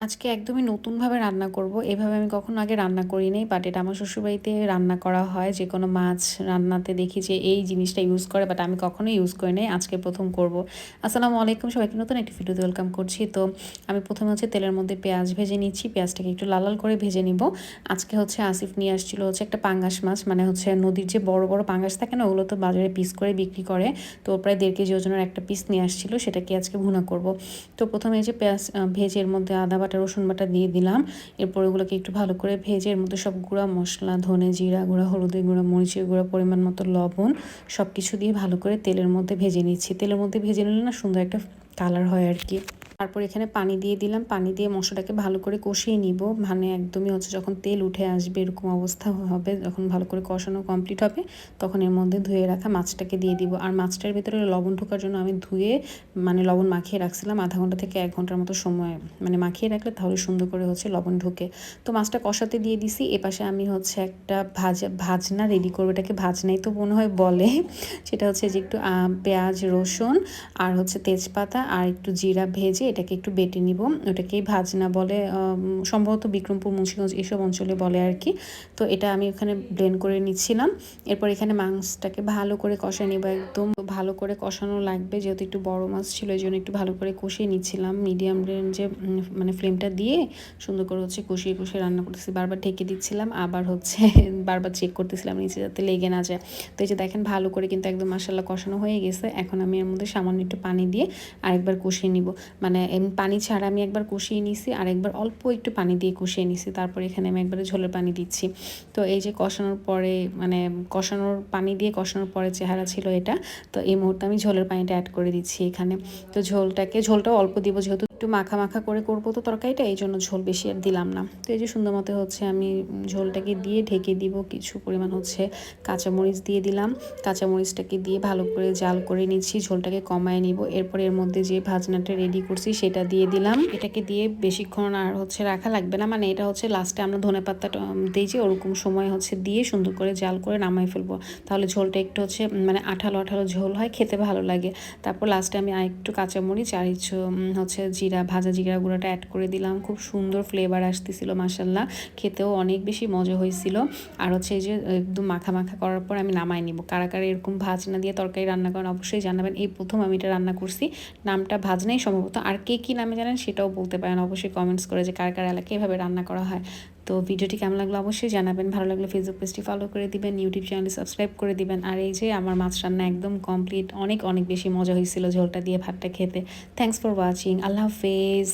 আজকে একদমই নতুনভাবে রান্না করব। এভাবে আমি কখনো আগে রান্না করি নাই। বাট এটা আমার শ্বশুরবাড়িতে রান্না করা হয়। যে কোনো মাছ রান্নাতে দেখি যে এই জিনিসটা ইউজ করে বাট আমি কখনোই ইউজ করি নাই। আজকে প্রথম করব। আসসালামু আলাইকুম, সবাইকে নতুন একটি ভিডিওতে ওয়েলকাম করছি। তো আমি প্রথমে হচ্ছে তেলের মধ্যে পেঁয়াজ ভেজে নিচ্ছি। পেঁয়াজটাকে একটু লাল লাল করে ভেজে নিব। আজকে হচ্ছে আসিফ নিয়ে আসছিল হচ্ছে একটা পাঙ্গাস মাছ মানে হচ্ছে নদীর যে বড় বড় পাঙ্গাস থাকে না, ওগুলো তো বাজারে পিস করে বিক্রি করে। তো প্রায় দেড় কেজি ওজনের একটা পিস নিয়ে আসছিল, সেটাকে আজকে ভুনা করব। তো প্রথমে যে পেঁয়াজ ভেজের মধ্যে আদা বাটা রসুন বাটা দিয়ে দিলাম। এরপর ওগুলোকে একটু ভালো করে ভেজে এর মধ্যে সব গুঁড়া মশলা, ধনে জিরা গুঁড়া, হলুদের গুঁড়া, মরিচের গুঁড়া, পরিমাণ মতো লবণ সব কিছু দিয়ে ভালো করে তেলের মধ্যে ভেজে নিচ্ছি। তেলের মধ্যে ভেজে নিলে না সুন্দর একটা কালার হয় আর কি। তারপর এখানে পানি দিয়ে দিলাম। পানি দিয়ে মশলাটাকে ভালো করে কষিয়ে নিব। মানে একদমই হচ্ছে যখন তেল উঠে আসবে এরকম অবস্থা হবে, যখন ভালো করে কষানো কমপ্লিট হবে, তখন এর মধ্যে ধুয়ে রাখা মাছটাকে দিয়ে দিব। আর মাছটার ভিতরে লবণ ঢোকার জন্য আমি ধুয়ে মানে লবণ মাখিয়ে রাখছিলাম আধা ঘণ্টা থেকে এক ঘণ্টার মতো সময় মানে মাখিয়ে রাখলে তাহলে সুন্দর করে হচ্ছে লবণ ঢুকে। তো মাছটা কষাতে দিয়ে দিছি। এপাশে আমি হচ্ছে একটা ভাজা, ভাজনা রেডি করব। এটাকে ভাজনাই তো মনে হয় বলে। সেটা হচ্ছে যে একটু পেঁয়াজ, রসুন আর হচ্ছে তেজপাতা আর একটু জিরা ভেজে এটাকে একটু বেটে নিব। ওটাকেই ভাজনা বলে সম্ভবত বিক্রমপুর, মুন্সিগঞ্জ এসব অঞ্চলে বলে আর কি। তো এটা আমি ওখানে ব্লেন্ড করে নিচ্ছিলাম। এরপর এখানে মাংসটাকে ভালো করে কষাই নিব একদম। ভালো করে কষানো লাগবে, যেহেতু একটু বড় মাছ ছিল, এই জন্য একটু ভালো করে কষিয়ে নিচ্ছিলাম। মিডিয়াম রেঞ্জে মানে ফ্লেমটা দিয়ে সুন্দর করে হচ্ছে কষিয়ে কষিয়ে রান্না করতেছি। বারবার ঢেকে দিচ্ছিলাম, আবার হচ্ছে বারবার চেক করতেছিলাম, নিচে যাতে লেগে না যায়। তো এই যে দেখেন, ভালো করে কিন্তু একদম মশালা কষানো হয়ে গেছে। এখন আমি এর মধ্যে সামান্য একটু পানি দিয়ে আরেকবার কষিয়ে নিব। মানে পানি ছাড়া আমি একবার কষিয়ে নিছি আর একবার অল্প একটু পানি দিয়ে কষিয়ে নিছি, তারপর এখানে আমি একবারে ঝোলের পানি দিচ্ছি। তো এই যে কষানোর পরে মানে কষানোর পানি দিয়ে কষানোর পরে চেহারা ছিল এটা, তো এই মুহূর্তে আমি ঝোলের পানিটা অ্যাড করে দিচ্ছি এখানে। তো ঝোলটাকে, ঝোলটাও অল্প দিব যেহেতু একটু মাখা মাখা করে করব তো তরকারিটা, এই জন্য ঝোল বেশি আর দিলাম না। তো এই যে সুন্দর মতো হচ্ছে আমি ঝোলটাকে দিয়ে ঢেকে দিব, কিছু পরিমাণ হচ্ছে কাঁচামরিচ দিয়ে দিলাম। কাঁচামরিচটাকে দিয়ে ভালো করে জাল করে নিচ্ছি, ঝোলটাকে কমায় নিব। এরপর এর মধ্যে যে ভাজনাটা রেডি করছি সেটা দিয়ে দিলাম। এটাকে দিয়ে বেশিক্ষণ আর হচ্ছে রাখা লাগবে না মানে এটা হচ্ছে লাস্টে আমরা ধনে পাতাটা দিই যে ওরকম সময় হচ্ছে দিয়ে সুন্দর করে জাল করে নামাই ফেলব। তাহলে ঝোলটা একটু হচ্ছে মানে আঠালো আঠালো ঝোল হয়, খেতে ভালো লাগে। তারপর লাস্টে আমি আর একটু কাঁচামরিচ আর হচ্ছে জিরা, ভাজা জিরা গুঁড়াটা অ্যাড করে দিলাম। খুব সুন্দর ফ্লেভার আসতেছিল মাসাল্লাহ খেতেও অনেক বেশি মজা হয়েছিল। আর হচ্ছে এই যে, একদম মাখা মাখা করার পর আমি নামাই নিব। কারা কারা এরকম ভাজ না দিয়ে তরকারি রান্না করেন অবশ্যই জানাবেন। এই প্রথম আমি এটা রান্না করছি। নামটা ভাজ ভাজনাই সম্ভবত। আর কে কী নামে জানেন সেটাও বলতে পারেন। অবশ্যই কমেন্টস করে যে কার কার এলাকায় এভাবে রান্না করা হয়। তো ভিডিওটি কেমন লাগল অবশ্যই জানাবেন। ভালো লাগলে ফেসবুক পেজটি ফলো করে দিবেন ইউটিউব চ্যানেলটি সাবস্ক্রাইব করে দিবেন। আর এই যে আমার মাছ রান্না একদম কমপ্লিট অনেক অনেক বেশি মজা হয়েছিল ঝোলটা দিয়ে, ভাতটা খেতে। থ্যাংকস ফর ওয়াচিং আল্লাহ হাফেজ।